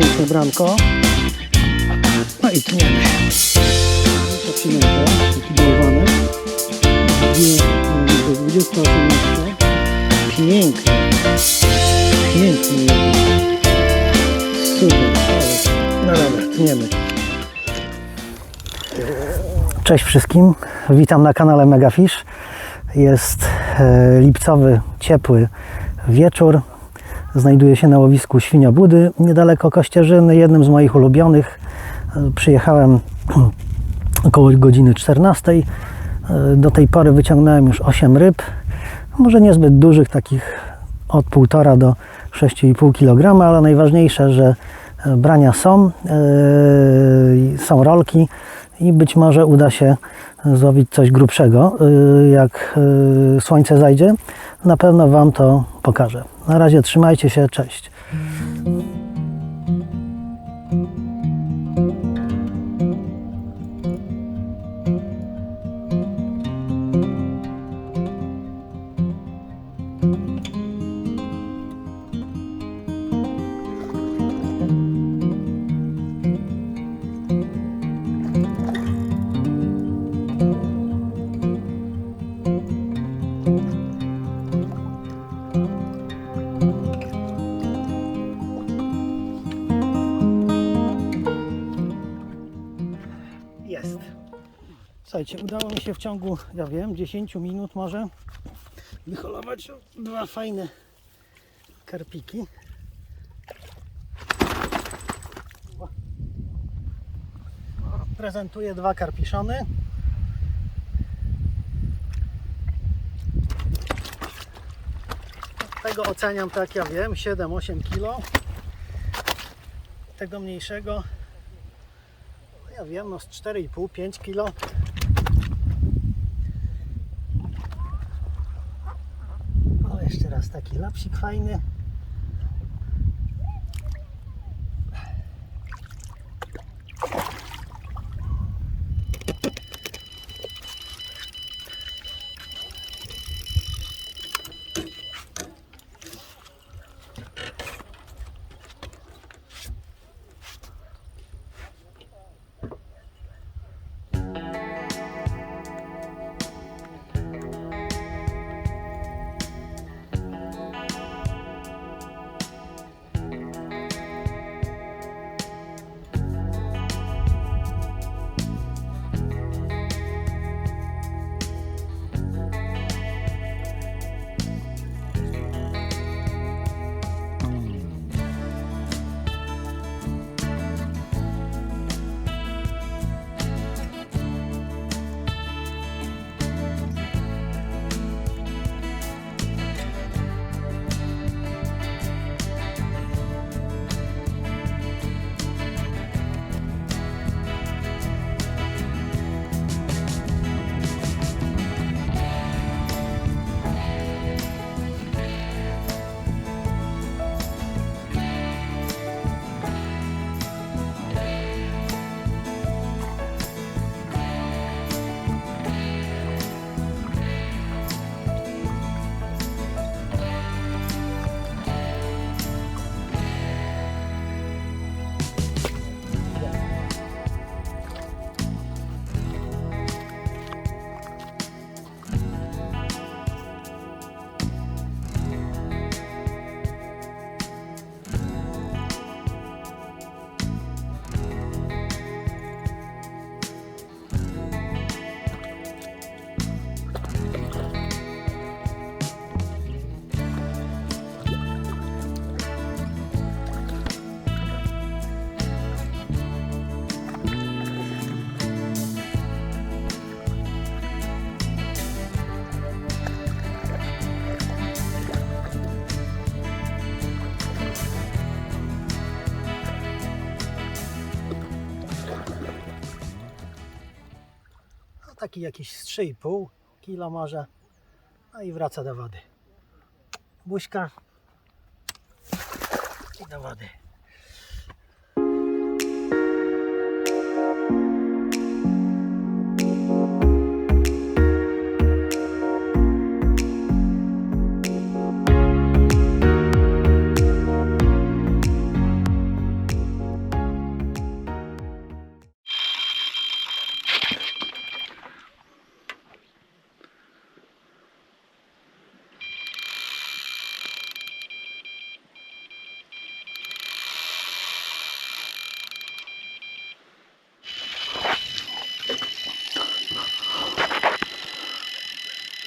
piękne branko. No i tniemy. Zaczynamy taki bałwanek. Dwie, e, do 28 metrów. Piękny. Piękny jest. Super. No dobra, tniemy. Cześć wszystkim, witam na kanale Megafish. Jest e, lipcowy, ciepły wieczór. Znajduję się na łowisku Świniobłudy, niedaleko Kościerzyny, jednym z moich ulubionych. Przyjechałem około godziny 14. E, Do tej pory wyciągnąłem już 8 ryb, może niezbyt dużych, takich od 1,5 do 6,5 kg, ale najważniejsze, że brania są, e, są rolki i być może uda się złowić coś grubszego. E, Jak e, słońce zajdzie, na pewno Wam to pokażę. Na razie trzymajcie się, cześć. Słuchajcie, udało mi się w ciągu, ja wiem, 10 minut może wyholować dwa fajne karpiki. Prezentuję dwa karpiszony. Tego oceniam tak, ja wiem, 7-8 kg. Tego mniejszego ja wiem, no z 4,5-5 kg. O, jeszcze raz taki lapsik fajny. Taki jakiś z 3,5 kg może. No i wraca do wody. Buźka i do wody.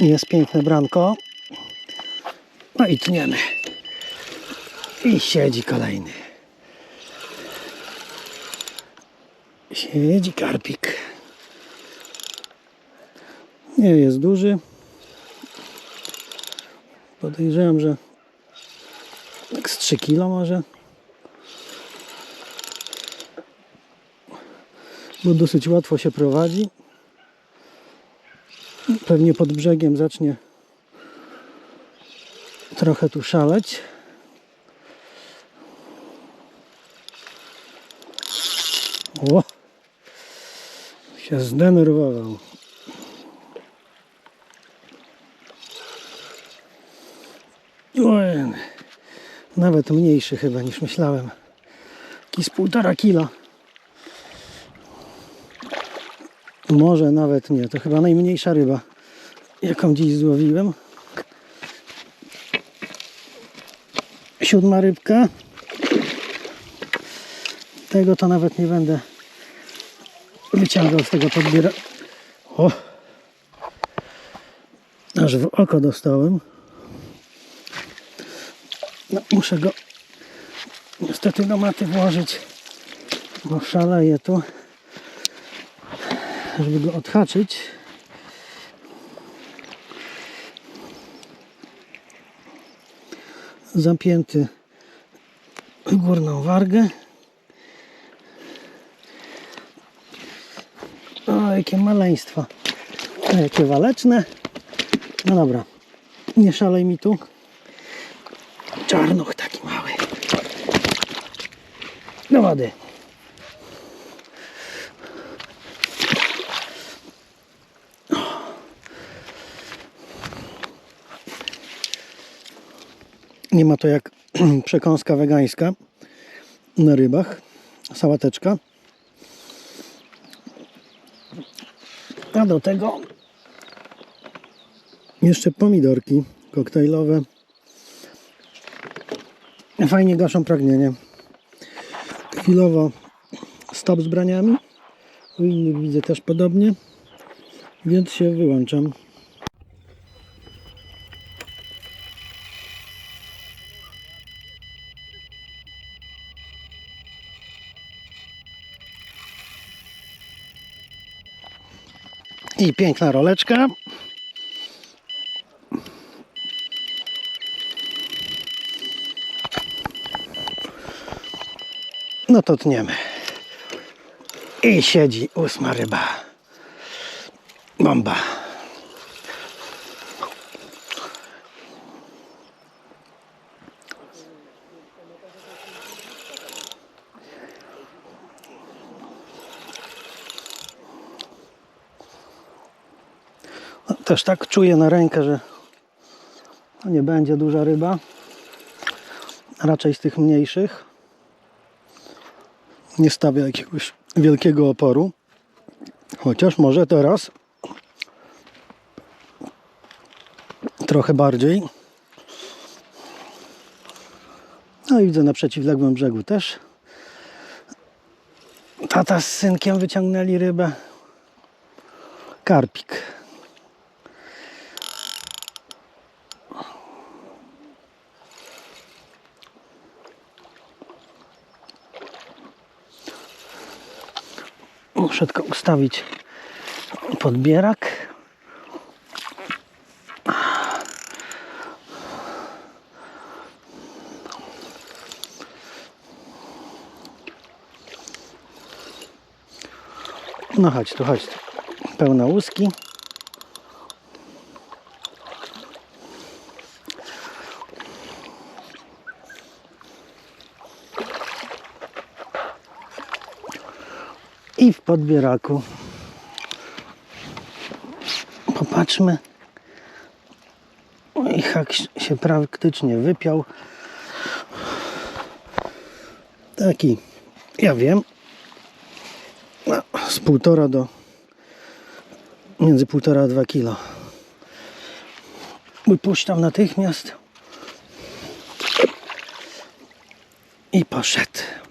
Jest piękne branko. No i tniemy. I siedzi kolejny. Siedzi karpik. Nie jest duży. Podejrzewam, że tak z 3 kilo może. Bo dosyć łatwo się prowadzi. Pewnie pod brzegiem zacznie trochę tu szaleć. O! Się zdenerwował. Ojej. Nawet mniejszy chyba niż myślałem. Jakiś półtora kila. Może nawet nie. To chyba najmniejsza ryba, jaką dziś złowiłem. Siódma rybka. Tego to nawet nie będę wyciągał z tego podbiera. O! Aż w oko dostałem. No, muszę go niestety do maty włożyć, bo szaleje tu, żeby go odhaczyć. Zapięty górną wargę. O, jakie maleństwa. O, jakie waleczne. No dobra, nie szalej mi tu. Czarnuch taki mały. Do wody. Nie ma to jak przekąska wegańska na rybach. Sałateczka. A do tego jeszcze pomidorki koktajlowe. Fajnie gaszą pragnienie. Chwilowo stop z braniami. U innych widzę też podobnie. Więc się wyłączam. I piękna roleczka. No to tniemy. I siedzi ósma ryba. Bomba. Też tak czuję na rękę, że to nie będzie duża ryba. Raczej z tych mniejszych nie stawia jakiegoś wielkiego oporu. Chociaż może teraz trochę bardziej. No i widzę na przeciwległym brzegu też. Tata z synkiem wyciągnęli rybę. Karpik. Muszę tylko ustawić podbierak. No chodź tu, chodź tu. Pełna łuski. I w podbieraku. Popatrzmy. I hak się praktycznie wypiął. Taki, ja wiem, no, z półtora do między półtora a dwa kilo. Wypuszczam natychmiast i poszedł.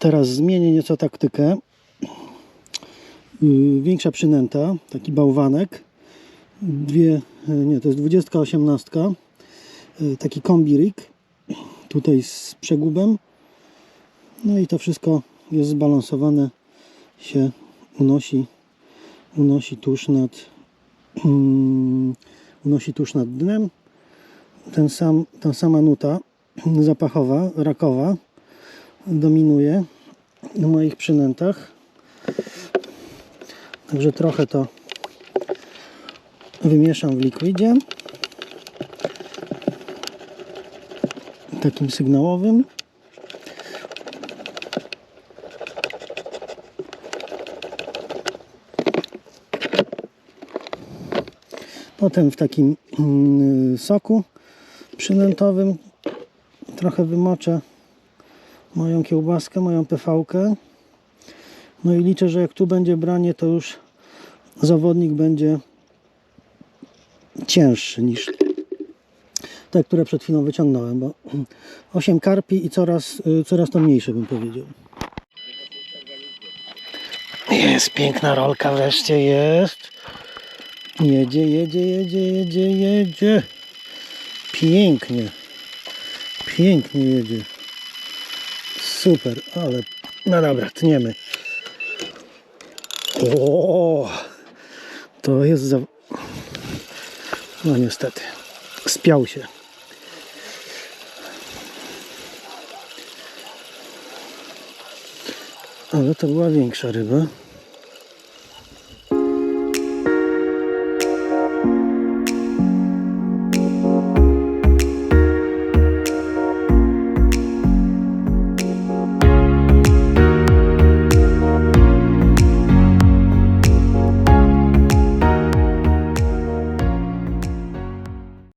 Teraz zmienię nieco taktykę. y, większa przynęta, taki bałwanek. Dwie, y, nie, to jest 20 osiemnastka. Y, Taki kombi rig. Tutaj z przegubem. No i to wszystko jest zbalansowane, się unosi, unosi tuż nad, mm, unosi tuż nad dnem. Ten sam, ta sama nuta zapachowa, rakowa dominuje na moich przynętach. Także trochę to wymieszam w likwidzie. Takim sygnałowym. Potem w takim mm, soku przynętowym trochę wymoczę moją kiełbaskę, moją pv-kę. No i liczę, że jak tu będzie branie, to już zawodnik będzie cięższy niż te, które przed chwilą wyciągnąłem, bo 8 karpi i coraz, y, coraz to mniejsze bym powiedział. Jest piękna rolka wreszcie jest. Jedzie, jedzie, jedzie, jedzie, jedzie. Pięknie. Pięknie jedzie. Super, ale no dobra, tniemy. O, to jest za... No niestety, spiał się. Ale to była większa ryba.